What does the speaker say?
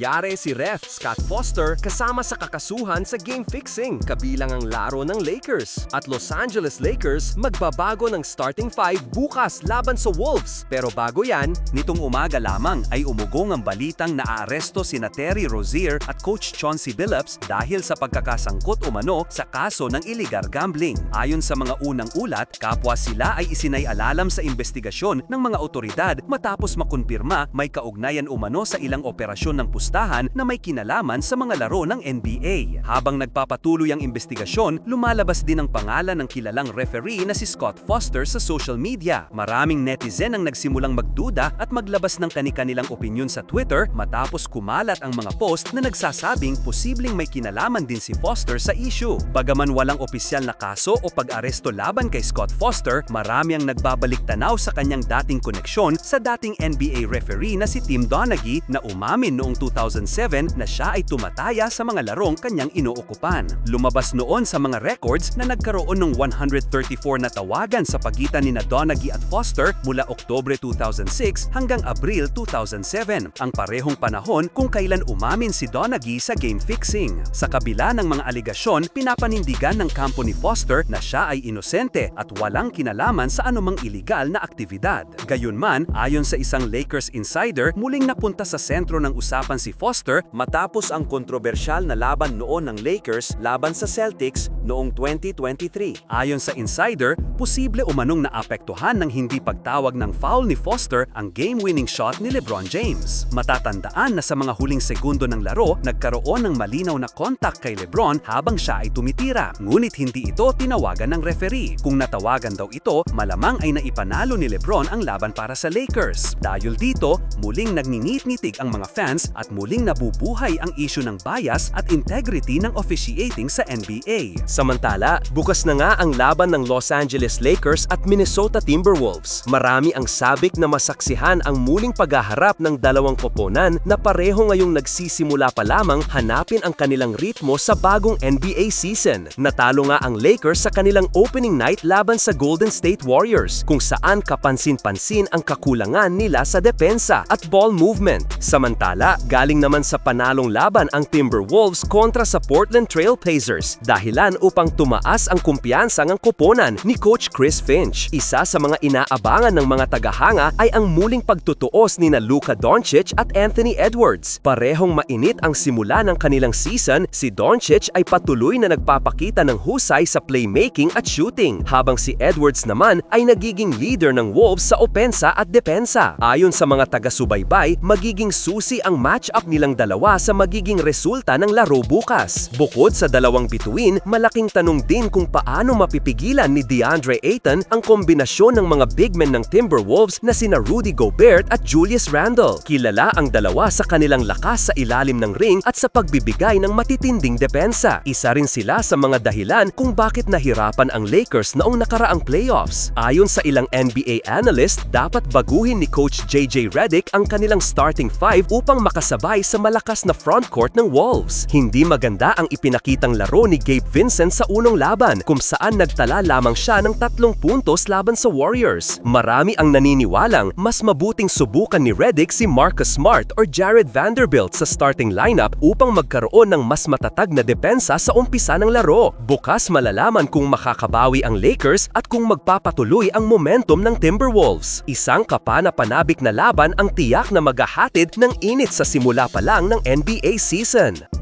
Yare si Ref Scott Foster kasama sa kakasuhan sa game fixing kabilang ang laro ng Lakers. At Los Angeles Lakers magbabago ng starting five bukas laban sa Wolves. Pero bago yan, Nitong umaga lamang ay umugong ang balitang naaaresto sina Terry Rozier at Coach Chauncey Billups dahil sa pagkakasangkot umano sa kaso ng illegal gambling. Ayon sa mga unang ulat, kapwa sila ay isinay-alalam sa investigasyon ng mga otoridad matapos makumpirma may kaugnayan umano sa ilang operasyon ng pustahan na may kinalaman sa mga laro ng NBA. Habang nagpapatuloy ang investigasyon, lumalabas din ang pangalan ng kilalang referee na si Scott Foster sa social media. Maraming netizen ang nagsimulang magduda at maglabas ng kani-kanilang opinyon sa Twitter matapos kumalat ang mga post na nagsasabing posibleng may kinalaman din si Foster sa issue. Bagaman walang opisyal na kaso o pag-aresto laban kay Scott Foster, marami ang nagbabalik tanaw sa kanyang dating koneksyon sa dating NBA referee na si Tim Donaghy na umamin noong 2007 na siya ay tumataya sa mga larong kanyang inookupan. Lumabas noon sa mga records na nagkaroon ng 134 na tawagan sa pagitan ni na Donaghy at Foster mula Oktobre 2006 hanggang Abril 2007, ang parehong panahon kung kailan umamin si Donaghy sa game fixing. Sa kabila ng mga aligasyon, pinapanindigan ng kampo ni Foster na siya ay inosente at walang kinalaman sa anumang iligal na aktibidad. Gayunman, ayon sa isang Lakers insider, muling napunta sa sentro ng usapan si Foster matapos ang kontrobersyal na laban noon ng Lakers laban sa Celtics noong 2023. Ayon sa insider, posible umanong naapektuhan ng hindi pagtawag ng foul ni Foster ang game-winning shot ni LeBron James. Matatandaan na sa mga huling segundo ng laro, nagkaroon ng malinaw na contact kay LeBron habang siya ay tumitira. Ngunit hindi ito tinawagan ng referee. Kung natawagan daw ito, malamang ay naipanalo ni LeBron ang laban para sa Lakers. Dahil dito, muling nagninit-nitig ang mga fans at muling nabubuhay ang issue ng bias at integrity ng officiating sa NBA. Samantala, bukas na nga ang laban ng Los Angeles Lakers at Minnesota Timberwolves. Marami ang sabik na masaksihan ang muling paghaharap ng dalawang koponan na pareho ngayong nagsisimula pa lamang hanapin ang kanilang ritmo sa bagong NBA season. Natalo nga ang Lakers sa kanilang opening night laban sa Golden State Warriors kung saan kapansin-pansin ang kakulangan nila sa depensa at ball movement. Samantala, galing naman sa panalong laban ang Timberwolves kontra sa Portland Trail Blazers dahilan upang tumaas ang kumpiyansa ng koponan ni Coach Chris Finch. Isa sa mga inaabangan ng mga tagahanga ay ang muling pagtutuos ni na Luka Doncic at Anthony Edwards. Parehong mainit ang simula ng kanilang season, si Doncic ay patuloy na nagpapakita ng husay sa playmaking at shooting, habang si Edwards naman ay nagiging leader ng Wolves sa opensa at depensa. Ayon sa mga taga-subaybay, magiging susi ang matchup nilang dalawa sa magiging resulta ng laro bukas. Bukod sa dalawang bituin, malaking tanong din kung paano mapipigilan ni DeAndre Ayton ang kombinasyon ng mga big men ng Timberwolves na sina Rudy Gobert at Julius Randle. Kilala ang dalawa sa kanilang lakas sa ilalim ng ring at sa pagbibigay ng matitinding depensa. Isa rin sila sa mga dahilan kung bakit nahirapan ang Lakers noong nakaraang playoffs. Ayon sa ilang NBA analyst, dapat baguhin ni Coach JJ Redick ang kanilang starting five upang makasabay sa malakas na frontcourt ng Wolves. Hindi maganda ang ipinakitang laro ni Gabe Vincent sa unang laban kung saan nagtala lamang siya ng tatlong puntos laban sa Warriors. Marami ang naniniwalang mas mabuting subukan ni Redick si Marcus Smart or Jared Vanderbilt sa starting lineup upang magkaroon ng mas matatag na depensa sa umpisa ng laro. Bukas malalaman kung makakabawi ang Lakers at kung magpapatuloy ang momentum ng Timberwolves. Isang kapana-panabik na laban ang tiyak na maghahatid ng init sa simula pa lang ng NBA season.